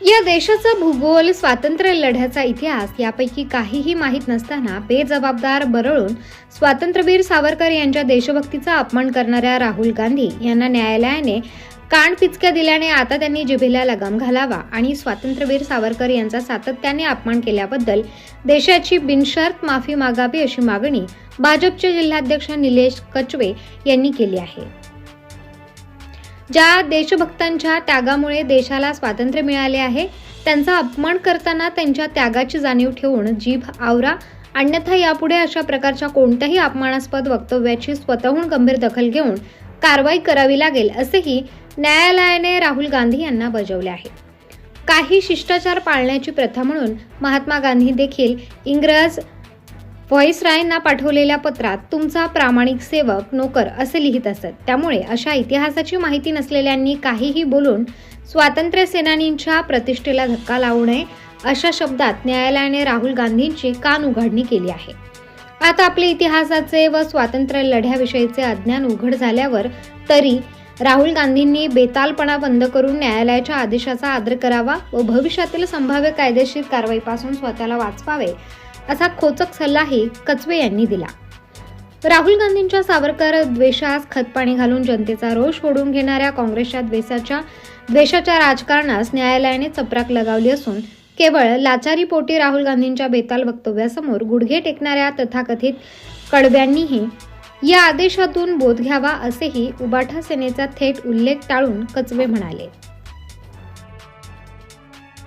या देशाचा भूगोल स्वातंत्र्य लढ्याचा इतिहास यापैकी काहीही माहीत नसताना बेजबाबदार बरळून स्वातंत्र्यवीर सावरकर यांच्या देशभक्तीचा अपमान करणाऱ्या राहुल गांधी यांना न्यायालयाने कान पिचक्या दिल्याने आता त्यांनी जिभेला लगाम घालावा आणि स्वातंत्र्यवीर सावरकर यांचा सातत्याने अपमान केल्याबद्दल देशाची बिनशर्त माफी मागावी अशी मागणी भाजपचे जिल्हाध्यक्ष निलेश कचवे यांनी केली आहे. ज्या देशभक्तांच्या त्यागामुळे देशाला स्वातंत्र्य मिळाले आहे त्यांचा अपमान करताना त्यांच्या त्यागाची जाणीव ठेवून जीभ आवरा अन्यथा यापुढे अशा प्रकारच्या कोणत्याही अपमानास्पद वक्तव्याची स्वतःहून गंभीर दखल घेऊन कारवाई करावी लागेल असेही न्यायालयाने राहुल गांधी यांना बजावले आहे. काही शिष्टाचार पाळण्याची प्रथा म्हणून महात्मा गांधी देखील इंग्रज व्हॉइसरायना पाठवलेल्या पत्रात तुमचा प्रामाणिक सेवक नोकर असे लिहित असत. त्यामुळे अशा इतिहासाची माहिती नसलेल्यांनी काहीही बोलून स्वातंत्र्य सेनानींच्या प्रतिष्ठेला धक्का लावू नये अशा शब्दात न्यायालयाने राहुल गांधींची कान उघडणी केली आहे. आता आपले इतिहासाचे व स्वातंत्र्य लढ्याविषयीचे अज्ञान उघड झाल्यावर तरी राहुल गांधींनी बेतालपणा बंद करून न्यायालयाच्या आदेशाचा आदर करावा व भविष्यातील संभाव्य कायदेशीर कारवाईपासून स्वतःला वाचवावे असा खोचक सल्लाही कचवे यांनी दिला. राहुल गांधींच्या सावरकर द्वेषास खतपाणी घालून जनतेचा रोष ओढून घेणाऱ्या काँग्रेसच्या द्वेषाच्या द्वेषाच्या राजकारणास न्यायालयाने चपराक लगावली असून केवळ लाचारीपोटी राहुल गांधींच्या बेताल वक्तव्यासमोर गुडघे टेकणाऱ्या तथाकथित कडब्यांनीही या आदेशातून बोध घ्यावा असेही उबाठा सेनेचा थेट उल्लेख टाळून कचवे म्हणाले.